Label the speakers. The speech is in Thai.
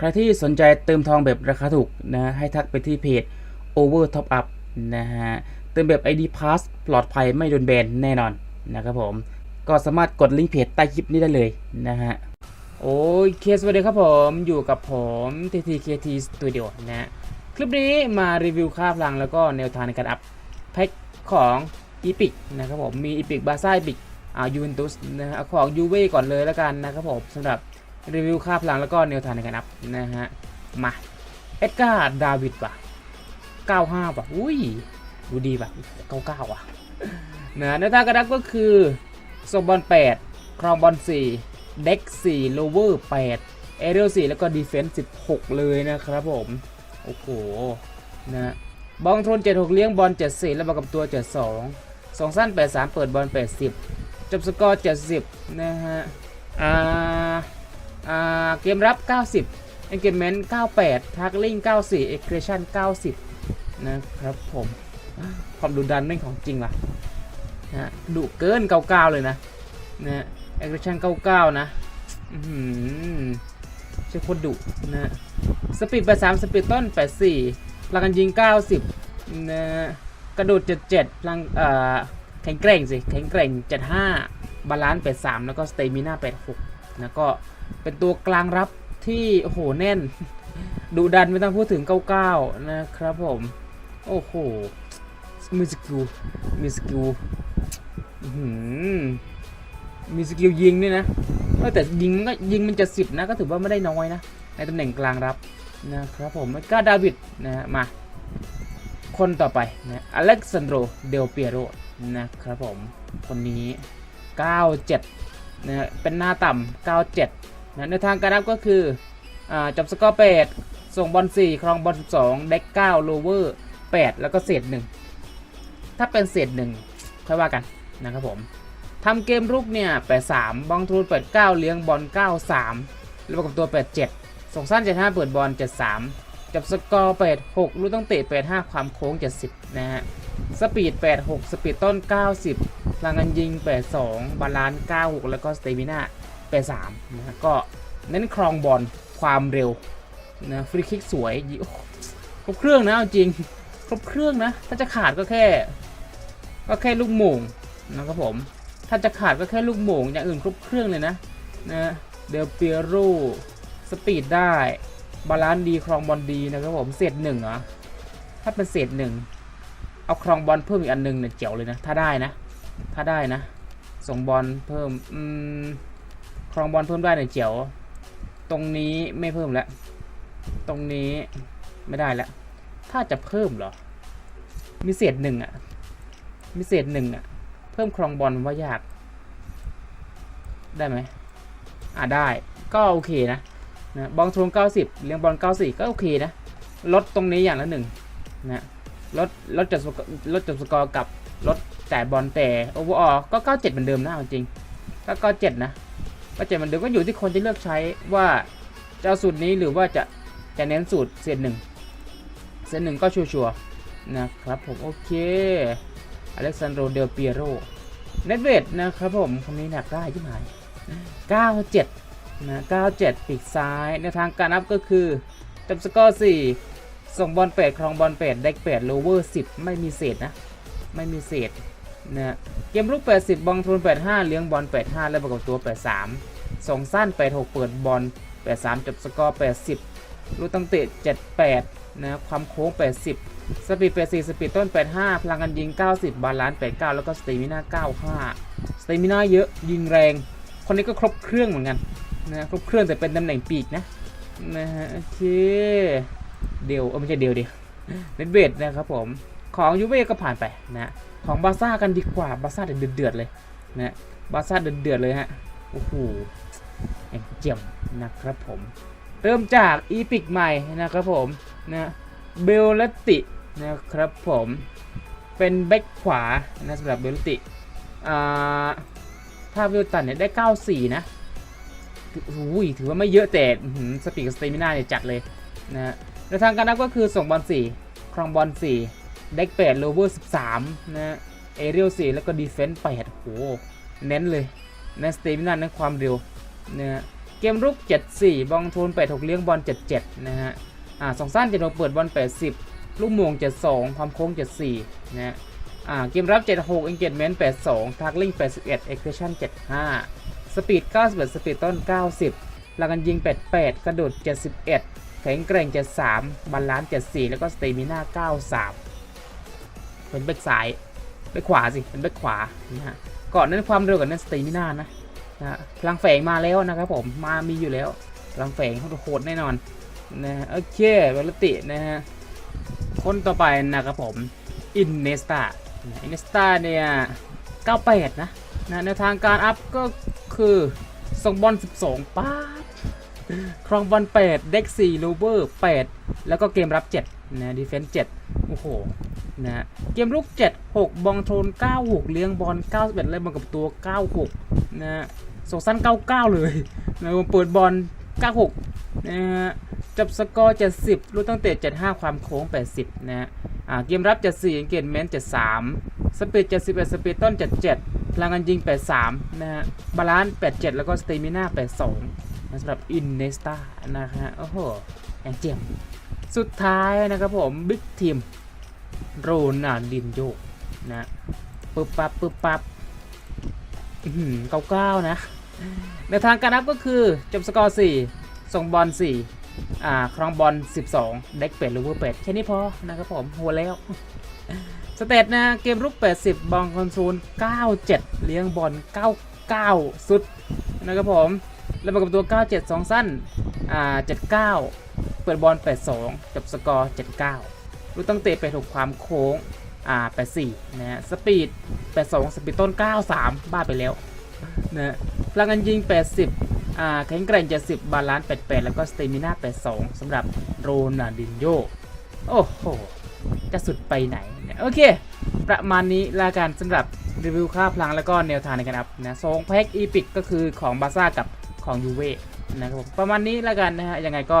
Speaker 1: ใครที่สนใจเติมทองแบบราคาถูกนะให้ทักไปที่เพจ Over Top Up นะฮะเติมแบบ ID Pass ปลอดภัยไม่โดนแบนแน่นอนนะครับผม ก็สามารถกดลิงก์เพจใต้คลิปนี้ได้เลยนะฮะโอเคสวัสดีครับผมอยู่กับผม TTKT Studio นะฮะคลิปนี้มารีวิวค่าพลังแล้วก็แนวทางในการอัพแพ็คของ Epic นะครับผมมี Epic b a r c a Epic อ่ายูเวนตุสนะฮะเอของยูเว่ก่อนเลยแล้วกันนะครับผมสำหรับ รีวิวค่าพลังแล้วก็แนวทางในการอัพนะฮะ มาเอ็ดการ์ดาวิดป่ะ 95ป่ะ อุ้ย ดูดีป่ะ 99 อะนะแนวทางการอัพก็คือส่งบอล 8 ครองบอล 4 เด็ก 4 โลเวอร์ 8 เอเรียล 4 แล้วก็ดีเฟนส์16 เลยนะครับผม โอ้โห นะบอลทน 76 เลี้ยงบอล 74 แล้วบอลกับตัว 72สองสั้น 83 เปิดบอล 80 จบสกอร์ 70 นะฮะ อ่าอ่า เกมรับ 90 engagement 98 tackling 94 aggression 90 นะครับผมความดุดันไม่งของจริงว่ะนะดุเกิน 99 เลยนะนะฮะ aggression 99 นะอือหือใช่โคตรดุนะสปีด83สปีดต้น 84พลังกันยิง 90นะฮะกระโดด 77พลังเอ่อแข็งแกร่งสิ แข็งแกร่ง 75 บาลานซ์ 83 แล้วก็สเตมิน่า86 นะก็เป็นตัวกลางรับที่โอ้โหแน่นดุดันไม่ต้องพูดถึง 99 นะครับผม โอ้โหมีสกิลมีสกิลมีสกิลยิงด้วยนะแต่ยิงมันก็ยิงมันจะสิบนะก็ถือว่าไม่ได้น้อยนะ ในตำแหน่งกลางรับนะครับผมแล้วก็ดาวิดนะฮะมา คนต่อไปนะอเล็กซานโดรเดลเปียโรนะครับผม คนนี้ 97 นะฮะเป็นหน้าต่ำ97นะในทางการรับก็คืออ่าจับสกอร์8ส่งบอล4ครองบอล12 เด็ก9โลเวอร์ 8 แล้วก็เศษ1ถ้าเป็นเศษ1ค่อยว่ากันนะครับผมทำเกมรุกเนี่ย83บองทูน8 9เลี้ยงบอล93แล้วประกอบตัว 87 ส่งสั้น75เปิดบอล73จับสกอร์86รู้ต้องเตะ85 ความโค้ง 70 นะฮะ สปีด 86 สปีดต้น 90 พลังงานยิง 82 บาลานซ์ 96 แล้วก็สเตมิน่า 83นะฮะก็เน้นครองบอลความเร็วนะฟรีคิกสวยครบเครื่องนะเอาจริง ครบเครื่องนะ ถ้าจะขาดก็แค่ ก็แค่ลูกโมงนะครับผม ถ้าจะขาดก็แค่ลูกโมงอย่างอื่นครบเครื่องเลยนะนะเดลเปียโรสปีดได้ บาลานซ์ดีครองบอลดีนะครับผมเศษหนึ่งเหรอถ้าเป็นเศษหนึ่งเอาครองบอลเพิ่มอีกอันหนึ่งเนี่ยเจ๋วเลยนะ ถ้าได้นะ ถ้าได้นะ ส่งบอลเพิ่มอืมครองบอลเพิ่มได้เนี่ยเจ๋วตรงนี้ไม่เพิ่มแล้ว ตรงนี้ไม่ได้แล้ว ถ้าจะเพิ่มเหรอ มีเศษหนึ่งอะมีเศษหนึ่งอะเพิ่มครองบอลว่ายาก ได้ไหมอ่าได้ ก็โอเคนะนะบอลทวง 90 เลี้ยงบอล 94 ก็โอเคนะ ลดตรงนี้อย่างละหนึ่งนะ ลด ลดจบสกอร์ลดจบสกอร์กับลด จ่ายบอลแต่โอเวอร์ออก็97เหมือนเดิมนะจริงก็97นะก็7เหมือนเดิมก็อยู่ที่คนที่เลือกใช้ว่าจะเอาสูตรนี้หรือว่าจะจะเน้นสูตรเศษหนึ่งเศษหนึ่งก็ชัวร์ๆนะครับผมโอเคอเล็กซานโดเดลเปียโรเนตเวดนะครับผมคนนี้หนักได้ที่หมาย97 นะ 97 ปีกซ้ายในทางการนับก็คือจับสกอร์ 4 ส่งบอล8ครองบอล8เด็ก8โลเวอร์ 10 ไม่มีเศษนะ ไม่มีเศษ นะเกมลุก80 บอลทน85 เลี้ยงบอล 85 และประกอบตัว 83 ส่งสั้น 86 เปิดบอล 83 จบสกอร์ 80รู้ตั้งเตะ 78 นะความโค้ง 80 สปีด 84 สปีดต้น 85 พลังงานยิง 90 บาลานซ์ 89 แล้วก็สเตมิน่า 95สเตมิน่าเยอะยิงแรง คนนี้ก็ครบเครื่องเหมือนกันนะครบเครื่องแต่เป็นตำแหน่งปีกนะนะฮะโอเคเดียวเออไม่ใช่เดียวเดียวเน็ตเวทนะครับผมของยูเว่ก็ผ่านไปนะ ของบาซ่ากันดีกว่าบาซ่าเดือดเดือดเลยนะบาซ่าเดือดเดือดเลยฮะโอ้โหแห่งเจียมนะครับผมเริ่มจากอีพิกใหม่นะครับผมนะเบลลตินะครับผมเป็นแบ็คขวานะสำหรับเบลลติอ่าถ้าวิลตันเนี่ยได้ 94 นะอุ้ยถือว่าไม่เยอะแต่สปีดกับสเตมิน่าเนี่ยจัดเลยนะฮะในทางการนับก็คือส่งบอล4ครองบอล4 เด็ก8โลเวอร์13 นะเอเรียล4แล้วก็ดีเฟนส์8โหเน้นเลยนะสเตมินาเน้นความเร็วนะเกมรุก 74 บองทูน86 เลี้ยงบอล 77 นะฮะ อ่าสองสั้นจะโดนเปิดบอล 80 ลูกโมง 72 ความโค้ง 74 นะฮะ อ่า เกมรับ 76 engagement 82 tackling 81 execution 75 สปีด 91 สปีดต้น 90 หลักการยิง 88 กระโดด 71 แข็งแกร่ง 73 บาลานซ์ 74 แล้วก็สเตมินา93 เป็นแบ็กซ้ายแบ็กขวาสิเป็นแบ็กขวานะฮะก่อนนั้นความเร็วกับนั้นสเตมิน่านะนะพลังแฝงมาแล้วนะครับผมมามีอยู่แล้วพลังแฝงโหดแน่นอนนะโอเคเวลตินะฮะคนต่อไปนะครับผมอินเนสตาอินเนสตาเนี่ย98 นะนะแนวทางการอัพก็คือส่งบอล 12ป้าครองบอล8เด็ก4ลูเวอร์ 8 แล้วก็เกมรับ 7นะดีเฟนส์7โอ้โห นะฮะเกมลุก 7 6 บองโทน 96 เลี้ยงบอล 91เล่นบอลกับตัว 96 นะฮะส่งสั้น 99 เลยนะเปิดบอล 96 นะฮะจับสกอร์ 70รู้ตั้งแต่75 ความโค้ง 80 นะฮะเกมรับ 74เกมเมนต์73 สปีด 71 สปีดต้น 77 พลังงานยิง 83 นะฮะ บาลานซ์ 87 แล้วก็สเตมิน่า 82 นะสำหรับอินเนสตานะฮะ โอ้โหองเจ๋งสุดท้ายนะครับผม บิ๊กทีม โรนัลดินโยนะปึ๊บปั๊บปึ๊บปั๊บอื้อหือเก้าๆนะในทางการนับก็คือจบสกอร์4ส่งบอล4อ่าครองบอล12 เด็กเป็ดหรือว่าเป็ดแค่นี้พอนะครับผมหัวแล้วสเตตนะเกมรุก 80 บอลคอนโซล97 เลี้ยงบอล 99 สุดนะครับผมแล้วมากับตัว 97 2 สั้นอ่า79 เปิดบอล 82 จบสกอร์ 79 รู้ตั้งเตะไปถูกความโค้งอ่า84นะฮะสปีด82สปีดต้น 93 บ้าไปแล้วนะพลังงานยิง 80อ่าแข็งแกร่ง70บาลานซ์88 แล้วก็สเตมิน่า82สำหรับโรนัลดินโยโอ้โห จะสุดไปไหนเนี่ยโอเค ประมาณนี้ละกันสำหรับรีวิวค่าพลังแล้วก็แนวทางในการอัพนะสองแพ็กอีพิกก็คือของบาซ่ากับของยูเว่นะครับประมาณนี้ละกันนะฮะยังไงก็